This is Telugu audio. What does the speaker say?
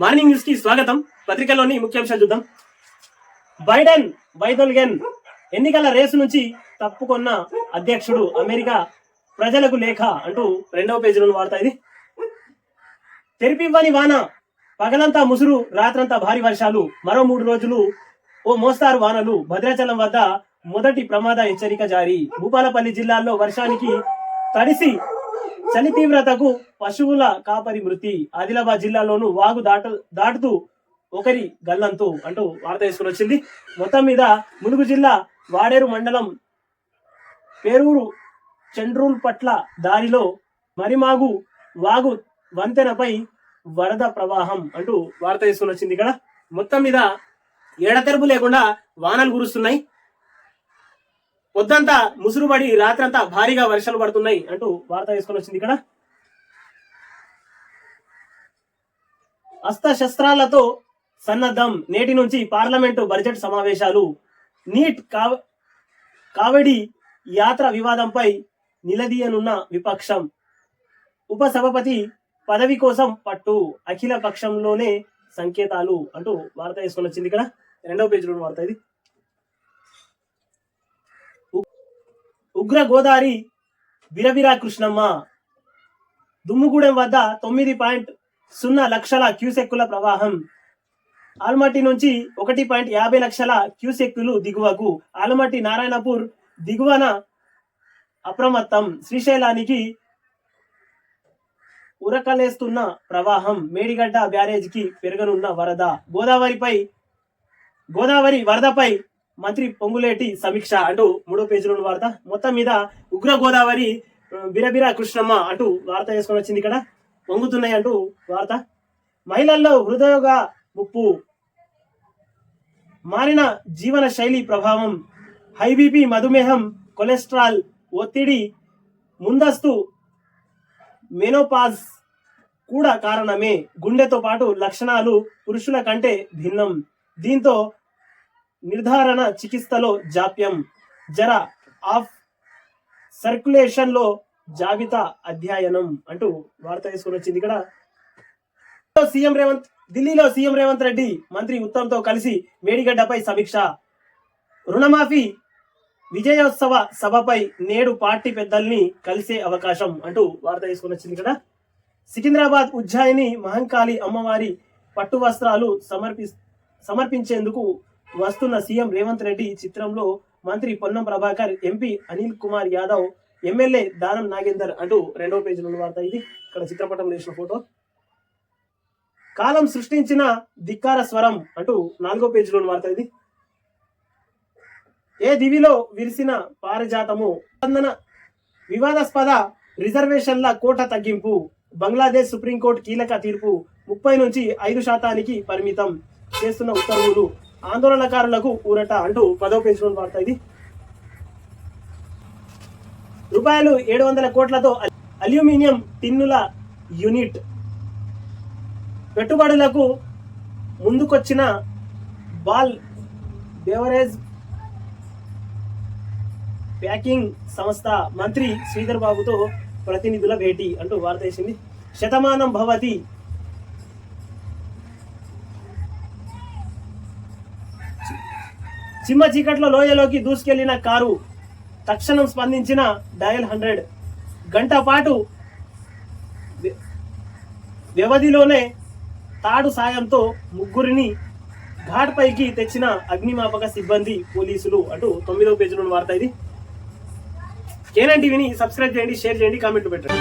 మార్నింగ్ న్యూస్కి స్వాగతం. పత్రికలోని ముఖ్యాంశాలు చూద్దాం. బైడెన్ వైదొల్గెన్ ఎన్నికల రేసు నుంచి తప్పుకొన్న అధ్యక్షుడు అమెరికా ప్రజలకు లేఖ అంటూ రెండవ పేజీలో వార్త ఇది. తెరిపివ్వని వాన పగలంతా ముసురు రాత్రంతా భారీ వర్షాలు మరో మూడు రోజులు ఓ మోస్తారు వానలు భద్రాచలం వద్ద మొదటి ప్రమాద హెచ్చరిక జారీ. భూపాలపల్లి జిల్లాలో వర్షానికి తడిసి చలి తీవ్రతకు పశువుల కాపరి మృతి. ఆదిలాబాద్ జిల్లాలోను వాగు దాట దాటుతూ ఒకరి గల్లంతు అంటూ వార్త వేసుకుని వచ్చింది. మొత్తం మీద ములుగు జిల్లా వాడేరు మండలం పేరూరు చండ్రూల్ పట్ల దారిలో మరిమాగు వాగు వంతెనపై వరద ప్రవాహం అంటూ వార్త వేసుకుని వచ్చింది ఇక్కడ. మొత్తం మీద ఎడతెరపు లేకుండా వానలు కురుస్తున్నాయి. పొద్దంతా ముసురుబడి రాత్రంతా భారీగా వర్షాలు పడుతున్నాయి అంటూ వార్త వేసుకొని వచ్చింది ఇక్కడ. అస్త్రశస్త్రాలతో సన్నద్ధం. నేటి నుంచి పార్లమెంటు బడ్జెట్ సమావేశాలు. నీట్ కావ కావడి యాత్ర వివాదంపై నిలదీయనున్న విపక్షం. ఉపసభాపతి పదవి కోసం పట్టు. అఖిల పక్షంలోనే సంకేతాలు అంటూ వార్త వేసుకొని వచ్చింది ఇక్కడ. రెండవ పేజీలో వార్త ఇది. ఉగ్ర గోదావరి విరవిరా కృష్ణమ్మ. దుమ్ముగూడెం వద్ద తొమ్మిది పాయింట్ సున్నా లక్షల క్యూసెక్కుల ప్రవాహం. ఆల్మట్టి నుంచి ఒకటి పాయింట్ యాభై లక్షల క్యూసెక్కులు దిగువకు. ఆల్మట్టి నారాయణపూర్ దిగువన అప్రమత్తం. శ్రీశైలానికి ఉరకలేస్తున్న ప్రవాహం. మేడిగడ్డ బ్యారేజ్కి పెరగనున్న వరద. గోదావరిపై గోదావరి వరదపై మంత్రి పొంగులేటి సమీక్ష అంటూ మూడో పేజీలో ఉన్న వార్త. మొత్తం మీద ఉగ్ర గోదావరి ఆ, బిరబిర కృష్ణమ్మ అంటూ వార్త వేసుకొని వచ్చింది ఇక్కడ. పొంగుతున్నాయి అంటూ వార్త. మహిళల్లో హృదయోగ ముప్పు. మారిన జీవన శైలి ప్రభావం. హైబీపీ మధుమేహం కొలెస్ట్రాల్ ఒత్తిడి ముందస్తు మెనోపాజ్ కూడా కారణమే. గుండెతో పాటు లక్షణాలు పురుషుల కంటే భిన్నం. దీంతో నిర్ధారణ చికిత్సలో జాప్యం. జర ఆఫ్ సర్క్యులేషన్లో జాబితా అధ్యయనం అంటూ వార్త తీసుకుని వచ్చింది ఇక్కడ. సీఎం రేవంత్ ఢిల్లీలో సీఎం రేవంత్ రెడ్డి మంత్రి ఉత్తమ్తో కలిసి మేడిగడ్డపై సమీక్ష. రుణమాఫీ విజయోత్సవ సభపై నేడు పార్టీ పెద్దల్ని కలిసే అవకాశం అంటూ వార్త తీసుకుని వచ్చింది ఇక్కడ. సికింద్రాబాద్ ఉజ్జాయిని మహంకాళి అమ్మవారి పట్టు వస్త్రాలు సమర్పి సమర్పించేందుకు వస్తున్న సీఎం రేవంత్ రెడ్డి చిత్రంలో మంత్రి పొన్నం ప్రభాకర్ ఎంపీ అనిల్ కుమార్ యాదవ్ ఎమ్మెల్యే దానం నాగేందర్ అంటూ రెండవ పేజీలో ఉన్న వార్త ఇది. ఇక్కడ చిత్రపటం వేసిన ఫోటో. కాలం సృష్టించిన ధిక్కార స్వరం అంటూ నాలుగో పేజీలో ఉన్న వార్త ఇది. ఏ దివిలో విరిసిన పారిజాతము వివాదాస్పద రిజర్వేషన్ల కోట తగ్గింపు బంగ్లాదేశ్ సుప్రీంకోర్టు కీలక తీర్పు ముప్పై నుంచి ఐదు శాతానికి పరిమితం చేస్తున్న ఉత్తర్వులు. ఆందోళనకారులకు ఊరట అంటూ పదో పేజీలో వార్త ఇది. రూపాయలు ఏడు వందల కోట్లతో అల్యూమినియం టిన్నుల యూనిట్ పెట్టుబడులకు ముందుకొచ్చిన బాల్ బెవరేజ్ ప్యాకింగ్ సంస్థ మంత్రి శ్రీధర్ బాబుతో ప్రతినిధుల భేటీ అంటూ వార్త వేసింది. శతమానం భవతి చిమ్మ చీకట్లో లోయలోకి దూసుకెళ్ళిన కారు తక్షణం స్పందించిన డయల్ హండ్రెడ్. గంట పాటు వ్యవధిలోనే తాడు సాయంతో ముగ్గురిని ఘాట్ పైకి తెచ్చిన అగ్నిమాపక సిబ్బంది పోలీసులు. అంటూ తొమ్మిదవ పేజీలో ఉన్న వార్త ఇది. కేనన్ టీవీని సబ్స్క్రైబ్ చేయండి షేర్ చేయండి కామెంట్ పెట్టండి.